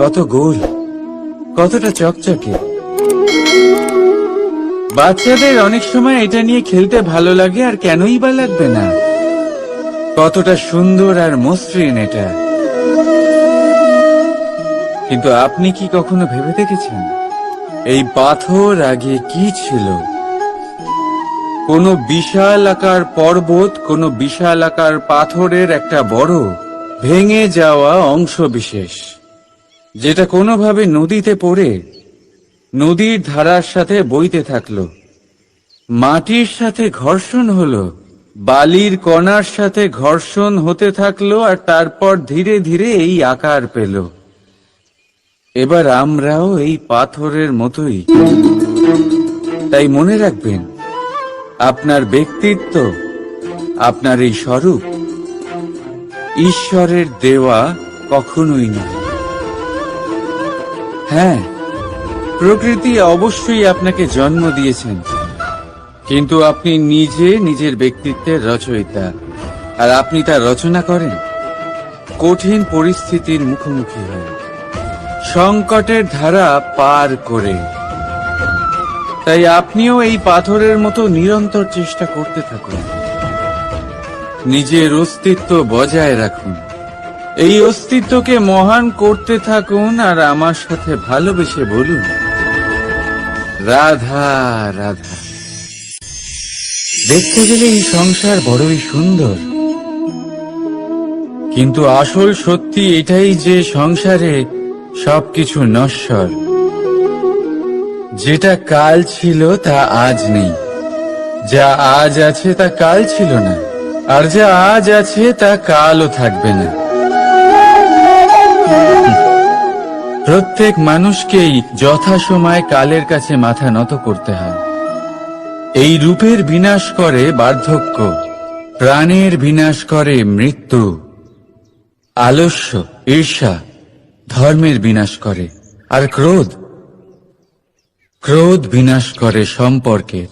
কত গোল, কতটা চকচকে। বাচ্চাদের অনেক সময় এটা নিয়ে খেলতে ভালো লাগে আর কেনই বা লাগবে না। কতটা সুন্দর আর মসৃণ এটা। কিন্তু আপনি কি কখনো ভেবে দেখেছেন? এই পাথর আগে কি ছিল? কোনো বিশাল আকার পর্বত, কোনো বিশাল আকার পাথরের একটা বড় ভেঙে যাওয়া অংশ বিশেষ। যেটা কোনোভাবে নদীতে পড়ে, নদীর ধারার সাথে বইতে থাকল। মাটির সাথে ঘর্ষণ হলো, বালির কণার সাথে ঘর্ষণ হতে থাকল আর তারপর ধীরে ধীরে এই আকার পেল। এবার আমরাও এই পাথরের মতোই। তাই মনে রাখবেন, আপনার ব্যক্তিত্ব, আপনার এই স্বরূপ, ঈশ্বরের দেওয়া কখনোই নয়। হ্যাঁ প্রকৃতি অবশ্যই আপনাকে জন্ম দিয়েছেন। কিন্তু আপনি নিজে নিজের ব্যক্তিত্বের রচয়িতা, আর আপনি তা রচনা করেন। কঠিন পরিস্থিতির মুখোমুখি হয়ে সংকটের ধারা পার করে। তাই আপনিও এই পাথরের মতো নিরন্তর চেষ্টা করতে থাকুন। নিজের অস্তিত্ব বজায় রাখুন। এই অস্তিত্বকে মহান করতে থাকুন আর আমার সাথে ভালোবেসে বলুন। রাধা রাধা। দেখতে গেলে এই সংসার বড়ই সুন্দর। কিন্তু আসল সত্যি এটাই যে সংসারে সবকিছু নশ্বর। যেটা কাল ছিল, তা আজ নেই। যা আজ আছে, তা কাল ছিল না। আর যা আজ আছে, তা কালও থাকবে না। প্রত্যেক মানুষকেই যথাসময় কালের কাছে মাথা নত করতে হয়। এই রূপের বিনাশ করে বার্ধক্য, প্রাণের বিনাশ করে মৃত্যু, আলস্য, ঈর্ষা ধর্মের বিনাশ করে, আর ক্রোধ ক্রোধ বিনাশ করে সম্পর্কের।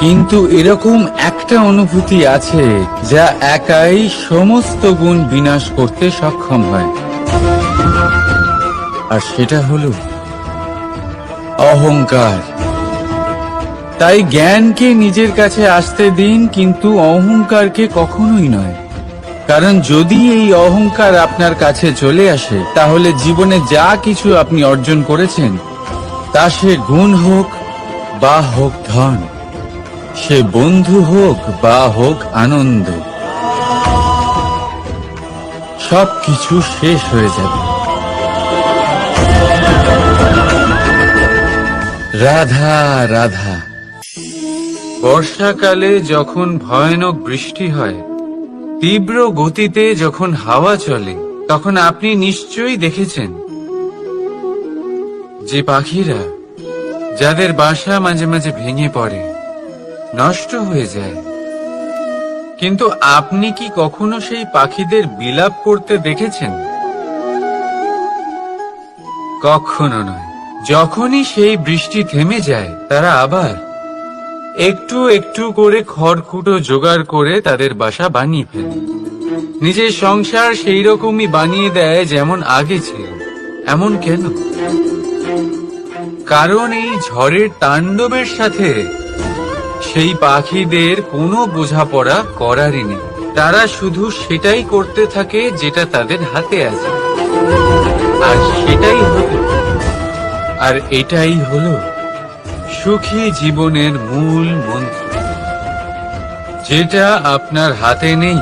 কিন্তু এরকম একটা অনুভূতি আছে যা একাই সমস্ত গুণ বিনাশ করতে সক্ষম হয়। আর সেটা হলো অহংকার। তাই জ্ঞানকে নিজের কাছে আসতে দিন, কিন্তু অহংকারকে কখনোই নয়। কারণ যদি এই অহংকার আপনার কাছে চলে আসে, তাহলে জীবনে যা কিছু আপনি অর্জন করেছেন, তা সে গুণ হোক বা হোক ধন, সে বন্ধু হোক বা হোক আনন্দ সব কিছু শেষ হয়ে যাবে। রাধা রাধা। বর্ষাকালে যখন ভয়ানক বৃষ্টি হয়, তীব্র গতিতে যখন হাওয়া চলে, তখন আপনি নিশ্চয়ই দেখেছেন যে পাখিরা, যাদের বাসা মাঝে মাঝে ভেঙে পড়ে, নষ্ট হয়ে যায়। কিন্তু আপনি কি কখনো সেই পাখিদের বিলাপ করতে দেখেছেন? কখনো নয়। যখনই সেই বৃষ্টি থেমে যায়, তারা আবার একটু একটু করে খড়কুটো জোগাড় করে তাদের বাসা বানিয়ে ফেলে। নিজের সংসার সেই রকমই বানিয়ে দেয় যেমন আগে ছিল, এমন কেন? কারণ এই ঝড়ের তাণ্ডবের সাথে সেই পাখিদের কোনো বোঝাপড়া করারই নেই। তারা শুধু সেটাই করতে থাকে যেটা তাদের হাতে আছে। আর সেটাই হলো আর এটাই হলো সুখী জীবনের মূল মন্ত্র। যেটা আপনার হাতে নেই,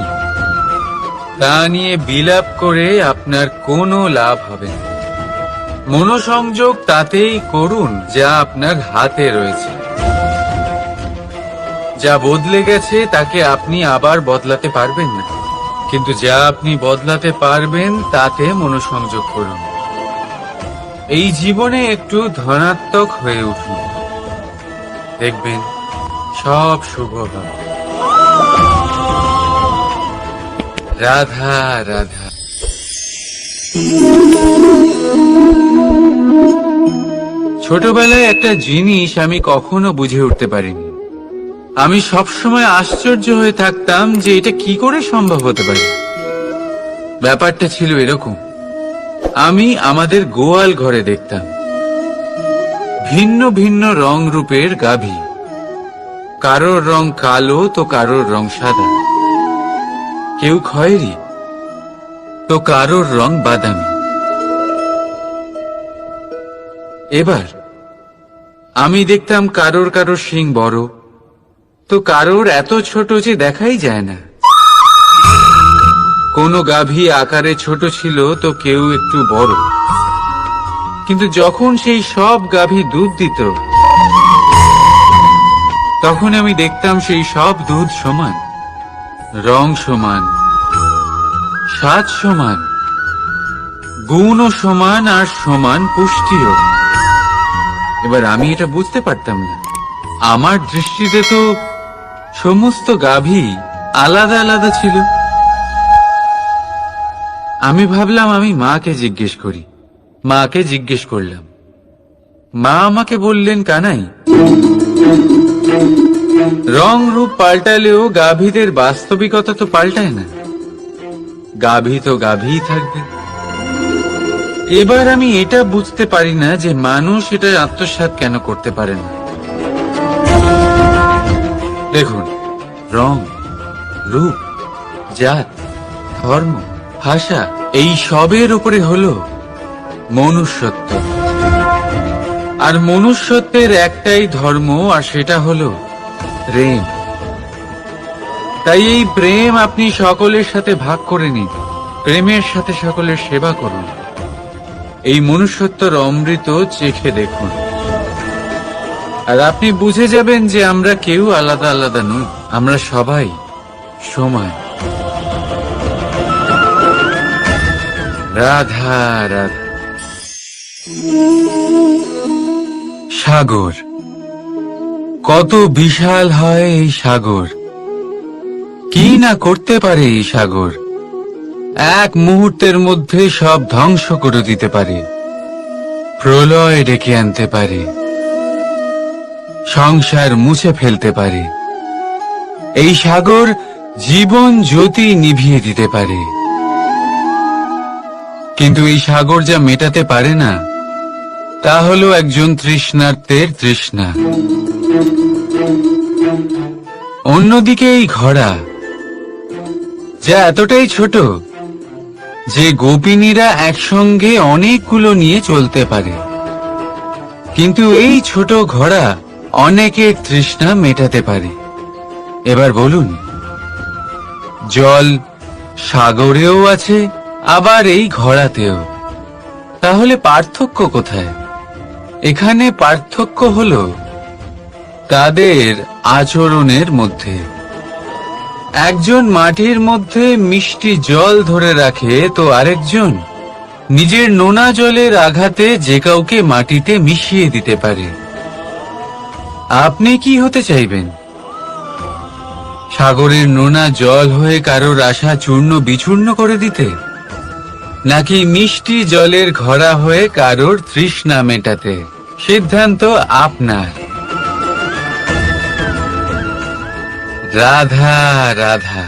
তা নিয়ে বিলাপ করে আপনার কোনো লাভ হবে না। মনোসংযোগ তাতেই করুন যা আপনার হাতে রয়েছে। যা বদলে গেছে তাকে আপনি আবার বদলাতে পারবেন না। কিন্তু যা আপনি বদলাতে পারবেন তাতে মনোসংযোগ করুন। এই জীবনে একটু ধনাত্মক হয়ে উঠুন। দেখবেন সব শুভ হবে। রাধা রাধা। ছোটবেলায় একটা জিনিস আমি কখনো বুঝে উঠতে পারিনি। আমি সবসময় আশ্চর্য হয়ে থাকতাম যে এটা কি করে সম্ভব হতে পারে। ব্যাপারটা ছিল এরকম। আমি আমাদের গোয়াল ঘরে দেখতাম। ভিন্ন ভিন্ন রং রূপের গাভী। কারোর রং কালো তো কারোর রং সাদা। কেউ খয়েরি তো কারোর রং বাদামি। এবার আমি দেখতাম কারোর কারোর শিং বড়, তো কারোর এত ছোট যে দেখাই যায় না। কোনো গাভী আকারে ছোট ছিল তো কেউ একটু বড়। কিন্তু যখন সেই সব গাভী দুধ দিত, তখন আমি দেখতাম সেই সব দুধ সমান, রং সমান, স্বাদ সমান, গুণও সমান আর সমান পুষ্টিও। এবার আমি এটা বুঝতে পারতাম না। আমার দৃষ্টিতে তো সমস্ত গাভী আলাদা আলাদা ছিল। আমি ভাবলাম আমি মাকে জিজ্ঞেস করি। মাকে জিজ্ঞেস করলাম, মা আমাকে বললেন কানাই, রং রূপ পাল্টালেও গাভীদের বাস্তবিকতা তো পাল্টায় না। গাভী তো গাভীই থাকবে। এবার আমি এটা বুঝতে পারি না যে মানুষ এটা আত্মসাৎ কেন করতে পারে না। দেখুন, রং, রূপ, জাত, ধর্ম, ভাষা এই সবের উপরে হলো মনুষ্যত্ব। আর মনুষ্যত্বের একটাই ধর্ম, আর সেটা হল প্রেম। তাই এই প্রেম আপনি সকলের সাথে ভাগ করে নিন। প্রেমের সাথে সকলের সেবা করুন। এই মনুষ্যত্বর অমৃত চেখে দেখুন। আর আপনি বুঝে যাবেন যে আমরা কেউ আলাদা আলাদা নই, আমরা সবাই সমান। রাধা রাধা। সাগর, কত বিশাল হয় এই সাগর। কি না করতে পারে এই সাগর? এক মুহূর্তের মধ্যে সব ধ্বংস করে দিতে পারে। প্রলয় ডেকে আনতে পারে। সংসার মুছে ফেলতে পারে। এই সাগর জীবন জ্যোতি নিভিয়ে দিতে পারে। কিন্তু এই সাগর যা মেটাতে পারে না, তা হলো একজন তৃষ্ণার্থের তৃষ্ণা। অন্যদিকে এই ঘোড়া, যা এতটাই ছোট, যে গোপিনীরা একসঙ্গে অনেকগুলো নিয়ে চলতে পারে। কিন্তু এই ছোট ঘোড়া অনেকের তৃষ্ণা মেটাতে পারে। এবার বলুন, জল সাগরেও আছে আবার এই ঘোড়াতেও। তাহলে পার্থক্য কোথায়? এখানে পার্থক্য হল তাদের আচরণের মধ্যে। একজন মাটির মধ্যে মিষ্টি জল ধরে রাখে তো আরেকজন নিজের নোনা জলের আঘাতে যে কাউকে মাটিতে মিশিয়ে দিতে পারে। আপনি কি হতে চাইবেন? সাগরের নোনা জল হয়ে কারোর আশা চূর্ণ বিচূর্ণ করে দিতে? নাকি মিষ্টি জলের ঘরা হয়ে কারোর তৃষ্ণা মেটাতে? সিদ্ধান্ত আপনার। রাধা রাধা,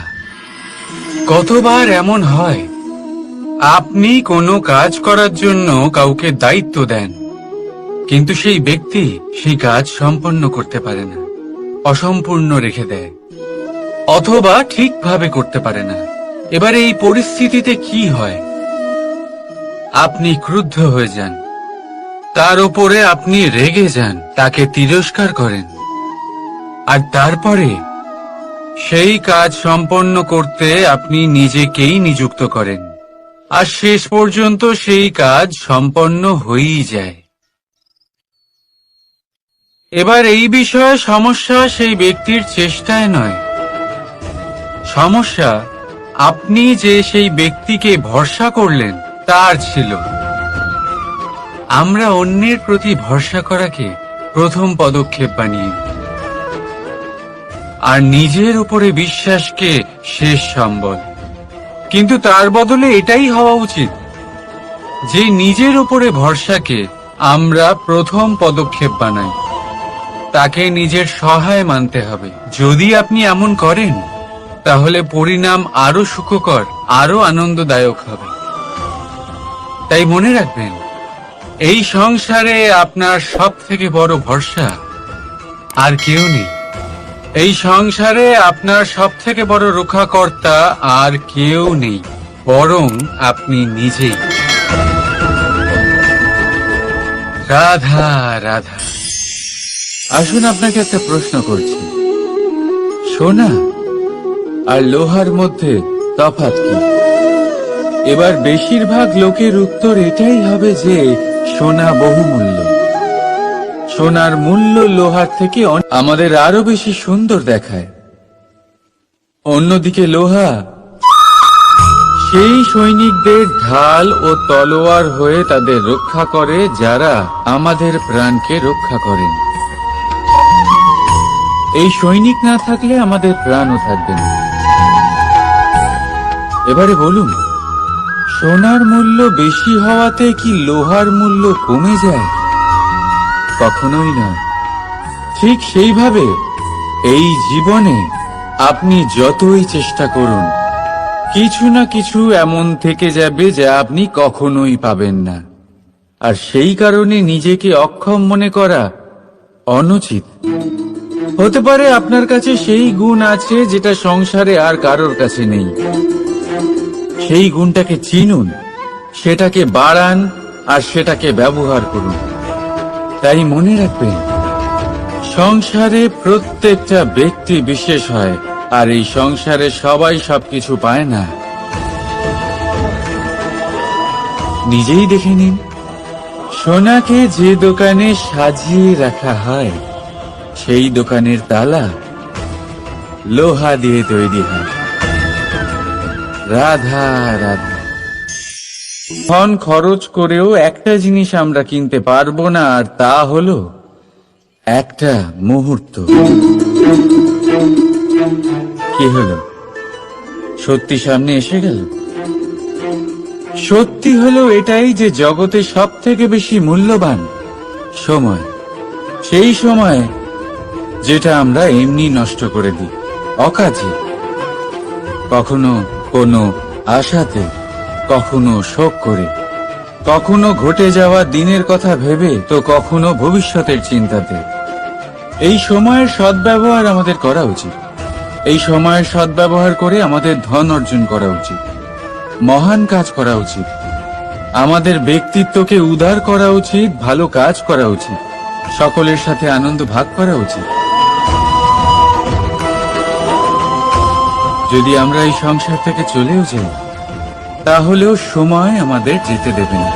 কতবার এমন হয়? আপনি কোনো কাজ করার জন্য কাউকে দায়িত্ব দেন, কিন্তু সেই ব্যক্তি সেই কাজ সম্পন্ন করতে পারে না, অসম্পূর্ণ রেখে দেয়, অথবা ঠিকভাবে করতে পারে না। এবারে এই পরিস্থিতিতে কি হয়? আপনি ক্রুদ্ধ হয়ে যান। তার উপরে আপনি রেগে যান, তাকে তিরস্কার করেন। আর তারপরে সেই কাজ সম্পন্ন করতে আপনি নিজেকেই নিযুক্ত করেন। আর শেষ পর্যন্ত সেই কাজ সম্পন্ন হয়েই যায়। এবার এই বিষয়ে সমস্যা সেই ব্যক্তির চেষ্টায় নয়। সমস্যা, আপনি যে সেই ব্যক্তিকে ভরসা করলেন তার ছিল। আমরা অন্যের প্রতি ভরসা করাকে প্রথম পদক্ষেপ বানিয়ে। আর নিজের উপরে বিশ্বাসকে শেষ সম্বল। কিন্তু তার বদলে এটাই হওয়া উচিত যে নিজের উপরে ভরসাকে আমরা প্রথম পদক্ষেপ বানাই। তাকে নিজের সহায় মানতে হবে। যদি আপনি এমন করেন, তাহলে পরিণাম আরও সুখকর আরও আনন্দদায়ক হবে। তাই মনে রাখবেন, এই সংসারে আপনার সব থেকে বড় ভরসা আর কেউ নেই। এই সংসারে আপনার সব থেকে বড় রক্ষাকর্তা আর কেউ নেই, বরং আপনি নিজেই। রাধা রাধা। আসুন আপনাকে একটা প্রশ্ন করছি। সোনা, আর লোহার মধ্যে তফাৎ কি? এবার বেশিরভাগ লোকের উত্তর এটাই হবে যে, সোনা বহুমূল্য। সোনার মূল্য লোহার থেকে আমাদের আরও বেশি সুন্দর দেখায়। অন্যদিকে লোহা, সেই সৈনিকদের ঢাল ও তলোয়ার হয়ে তাদের রক্ষা করে যারা আমাদের প্রাণকে রক্ষা করেন। এই সৈনিক না থাকলে আমাদের প্রাণও থাকবে না। এবারে বলুন সোনার মূল্য বেশি হওয়াতে কি লোহার মূল্য কমে যায়? কখনোই না ঠিক সেইভাবে এই জীবনে আপনি যতই চেষ্টা করুন, কিছু না কিছু এমন থেকে যাবে যা আপনি কখনোই পাবেন না। আর সেই কারণে নিজেকে অক্ষম মনে করা অনুচিত। হতে পারে আপনার কাছে সেই গুণ আছে যেটা সংসারে আর কারোর কাছে নেই। সেই গুণটাকে চিনুন, সেটাকে বাড়ান আর সেটাকে ব্যবহার করুন। তাই মনে রাখবেন, সংসারে প্রত্যেকটা ব্যক্তি বিশেষ হয়, আর এই সংসারে সবাই সবকিছু পায় না। নিজেই দেখে নিন, সোনাকে যে দোকানে সাজিয়ে রাখা হয়, সেই দোকানের তালা লোহা দিয়ে তৈরি হয়। রাধা রাধা। ধন খরচ করেও একটা জিনিস আমরা কিনতে পারব না, আর তা হলো একটা মুহূর্ত। কি হলো? সত্যি সামনে এসে গেল? সত্যি হলো এটাই যে জগতে সব থেকে বেশি মূল্যবান সময়। সেই সময় যেটা আমরা এমনি নষ্ট করে দিই। অকাজে। কখনো কোনো আশাতে, কখনো শোক করে। কখনো ঘটে যাওয়া দিনের কথা ভেবে, তো কখনো ভবিষ্যতের চিন্তাতে। এই সময়ের সদ্ব্যবহার আমাদের করা উচিত। এই সময়ের সদ্ব্যবহার করে আমাদের ধন অর্জন করা উচিত। মহান কাজ করা উচিত। আমাদের ব্যক্তিত্বকে উদার করা উচিত, ভালো কাজ করা উচিত। সকলের সাথে আনন্দ ভাগ করা উচিত। যদি আমরা এই সংসার থেকে চলেও যাই, তাহলেও সময় আমাদের যেতে দেবে না।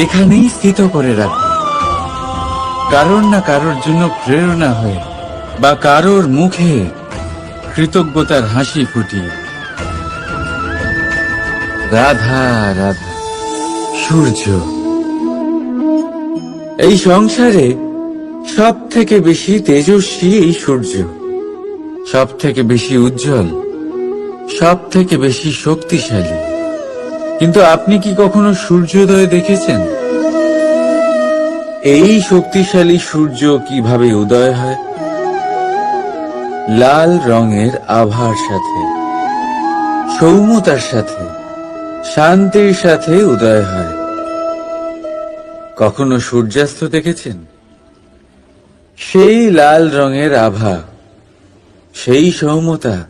এখানেই স্থিত করে রাখবে। কারোর না কারোর জন্য প্রেরণা হয়ে বা কারোর মুখে কৃতজ্ঞতার হাসি ফুটিয়ে। রাধা রাধা, সূর্য। এই সংসারে সব থেকে বেশি তেজস্বী এই সূর্য। সব থেকে বেশি উজ্জ্বল সব থেকে বেশি শক্তিশালী। কিন্তু আপনি কি কখনো সূর্যোদয় দেখেছেন? এই শক্তিশালী সূর্য কীভাবে উদয় হয়? লাল রঙের আভার সাথে, সৌম্যতার সাথে, শান্তির সাথে উদয় হয়। কখনো সূর্যাস্ত দেখেছেন? সেই লাল রঙের আভা সেই সৌম্যতা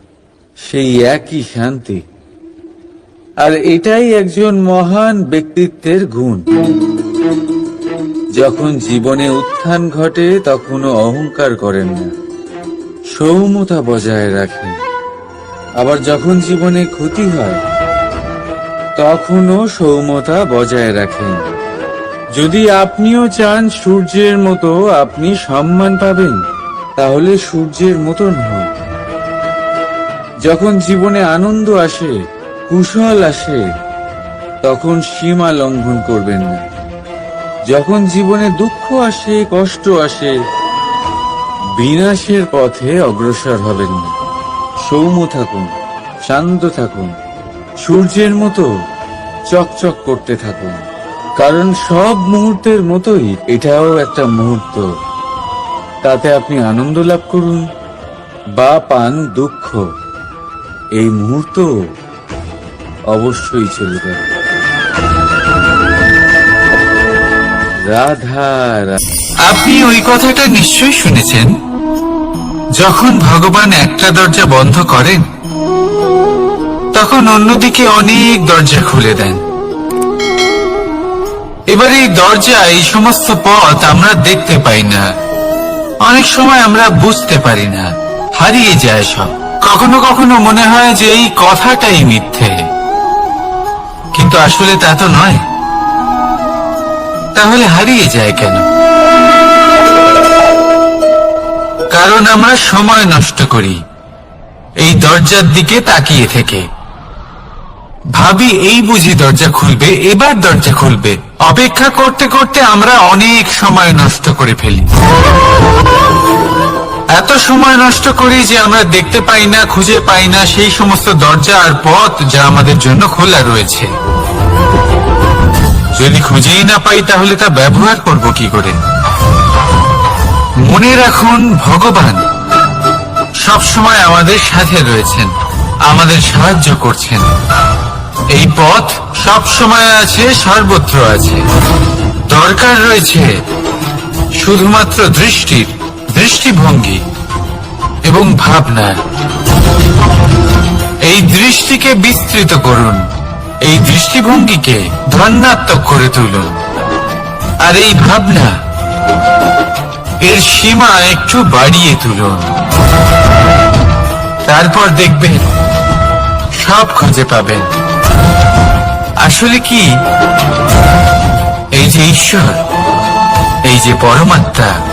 সেই একই শান্তি। আর এটাই একজন মহান ব্যক্তিত্বের গুণ। যখন জীবনে উত্থান ঘটে, তখনও অহংকার করেন না। সৌম্যতা বজায় রাখেন। আবার যখন জীবনে ক্ষতি হয়, তখনও সৌম্যতা বজায় রাখেন। যদি আপনিও চান সূর্যের মতো আপনি সম্মান পাবেন, তাহলে সূর্যের মতন হন যখন জীবনে আনন্দ আসে, কুশল আসে, তখন সীমা লঙ্ঘন করবেন না। যখন জীবনে দুঃখ আসে, কষ্ট আসে, বিনাশের পথে অগ্রসর হবেন না। সৌম্য থাকুন, শান্ত থাকুন, সূর্যের মতো চকচক করতে থাকুন। কারণ সব মুহূর্তের মতোই এটাও একটা মুহূর্ত। তাতে আপনি আনন্দ লাভ করুন, বা পান দুঃখ। এই মুহূর্ত অবশ্যই চলবে রাধা রা- আপনি ওই কথাটা নিশ্চয়ই শুনেছেন? যখন ভগবান একটা দরজা বন্ধ করেন, তখন অন্যদিকে অনেক দরজা খুলে দেন। এবার এই দরজা, এই সমস্ত পথ আমরা দেখতে পাই না। অনেক সময় আমরা বুঝতে পারি না, হারিয়ে যায় সব। কখনো কখনো মনে হয় যে এই কথাটাই মিথ্যে। কিন্তু আসলে তা তো নয়। তাহলে হারিয়ে যায় কেন? কারণ আমরা সময় নষ্ট করি। এই দরজার দিকে তাকিয়ে থেকে। ভাবি এই বুঝি দরজা খুলবে, এবার দরজা খুলবে। অপেক্ষা করতে করতে আমরা অনেক সময় নষ্ট করে ফেলি। এত সময় নষ্ট করি যে আমরা দেখতে পাই না, খুঁজে পাই না সেই সমস্ত দরজা আর পথ যা আমাদের জন্য খোলা রয়েছে। যদি খুঁজেই না পাই, তাহলে তা ব্যবহার করব কি করে? মনে রাখুন, ভগবান সব সময় আমাদের সাথে রয়েছেন, আমাদের সাহায্য করছেন। এই পথ সব সময় আছে, সর্বত্র আছে। দরকার রয়েছে শুধুমাত্র দৃষ্টির। দৃষ্টিভঙ্গি এবং ভাবনা। এই দৃষ্টিকে বিস্তৃত করুন। এই দৃষ্টিভঙ্গিকে ধন্যাত্মক করে তুলুন। আর এই ভাবনা এর সীমা একটু বাড়িয়ে তুলুন। তারপর দেখবেন সব খুঁজে পাবেন। আসলে কি? এই যে ঈশ্বর, এই যে পরমাত্মা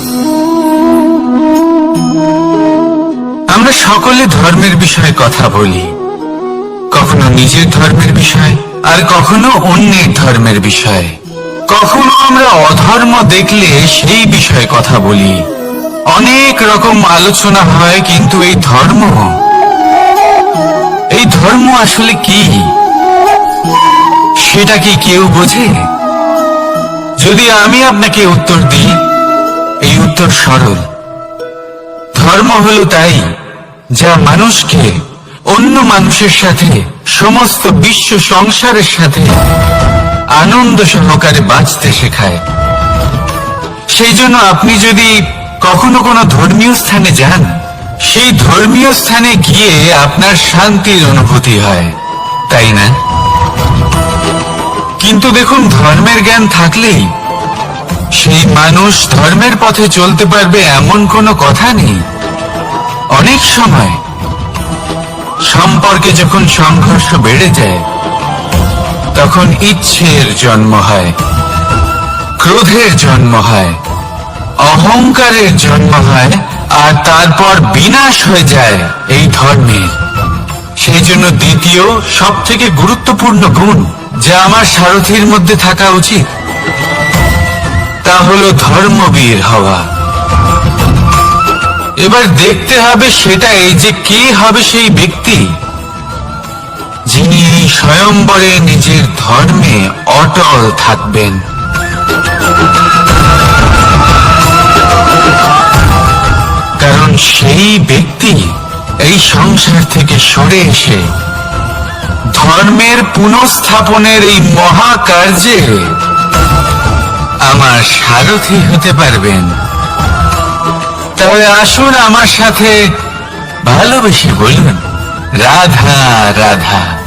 আমরা সকলে ধর্মের বিষয়ে কথা বলি। কখনো নিজের ধর্মের বিষয়, আর কখনো অন্যের ধর্মের বিষয়। কখনো আমরা অধর্ম দেখলে সেই বিষয়ে কথা বলি। অনেক রকম আলোচনা হয়, কিন্তু এই ধর্ম এই ধর্ম আসলে কি? সেটা কি কেউ বোঝে? যদি আমি আপনাকে উত্তর দিই, এই উত্তর সরল। ধর্ম হলো তাই। যা মানুষকে, অন্য মানুষের সাথে, সমস্ত বিশ্ব সংসারের সাথে আনন্দ সহকারে বাঁচতে শেখায়। সেই জন্য আপনি যদি কখনো কোনো ধর্মীয় স্থানে যান, সেই ধর্মীয় স্থানে গিয়ে আপনার শান্তির অনুভূতি হয়, তাই না? কিন্তু দেখুন, ধর্মের জ্ঞান থাকলেই সেই মানুষ ধর্মের পথে চলতে পারবে এমন কোনো কথা নেই। অনেক সময় সম্পর্কে যখন সংঘর্ষ বেড়ে যায়, তখন ইচ্ছের জন্ম হয়, ক্রোধের জন্ম হয়, অহংকারের জন্ম হয়, আর তারপর বিনাশ হয়ে যায় এই ধর্মের। সেই জন্য দ্বিতীয় সব থেকে গুরুত্বপূর্ণ গুণ যা আমার সারথীর মধ্যে থাকা উচিত, তা হলো ধর্মবীর হওয়া। এবার দেখতে হবে সেটাই যে কে হবে সেই ব্যক্তি যিনি এই স্বয়ম্বরে নিজের ধর্মে অটল থাকবেন। কারণ সেই ব্যক্তি এই সংসার থেকে সরে এসে ধর্মের পুনঃস্থাপনের এই মহাকার্যে আমার সারথি হতে পারবেন। তাহলে আসুন আমার সাথে ভালোবেসে বলুন রাধা রাধা।